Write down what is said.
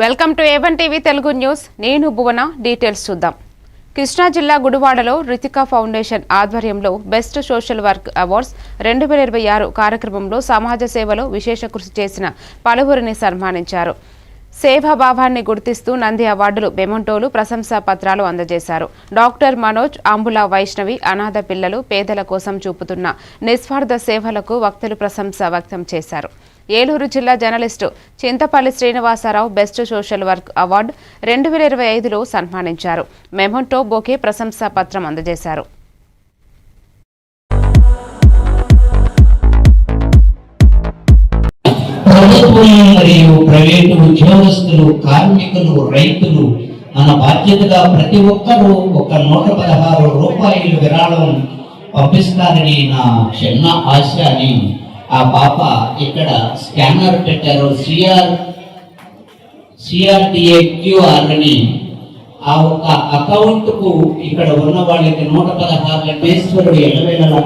Welcome to A one TV Telugu news. నేను Bhuvana details చూద్దాం. కృష్ణా జిల్లా గుడివాడలో రితికా ఫౌండేషన్ ఆధ్వర్యంలో బెస్ట్ సోషల్ వర్క్ అవార్డ్స్ రెండు వేల ఇరవై ఆరు కార్యక్రమంలో సమాజ సేవలో విశేష కృషి చేసిన పలువురిని సన్మానించారు. సేవాభావాన్ని గుర్తిస్తూ నంది అవార్డులు బెమంటోలు ప్రశంసా పత్రాలు అందజేశారు. డాక్టర్ మనోజ్ అంబుల వైష్ణవి అనాథ పిల్లలు పేదల కోసం చూపుతున్న నిస్వార్థ సేవలకు వక్తలు ప్రశంస వ్యక్తం చేశారు. ఏలూరు జిల్లా journalist Chintapalli Srinivasarao best social work award రెండు వేల ఇరవై ఐదులో సన్మానించారు. మెమోంటో బోకే ప్రశంసా పత్రం అందజేశారు. ప్రభుత్వం మరియు ప్రైవేటు ఉద్యోగస్తులు కార్మికులు రైతులు మన బాధ్యతగా ప్రతి ఒక్కరూ ఒక నూట పదహారు రూపాయలు విరాళం పంపిస్తారని నా చిన్న ఆశ అని ఆ పాప ఇక్కడ స్కానర్ పెట్టారు. సిఆర్ సిఆర్టీఏ క్యూఆర్ అని ఆ ఒక అకౌంట్కు ఇక్కడ ఉన్న వాళ్ళకి నూట పదహారు లక్షేశ్వరుడు ఎల్లవేళలా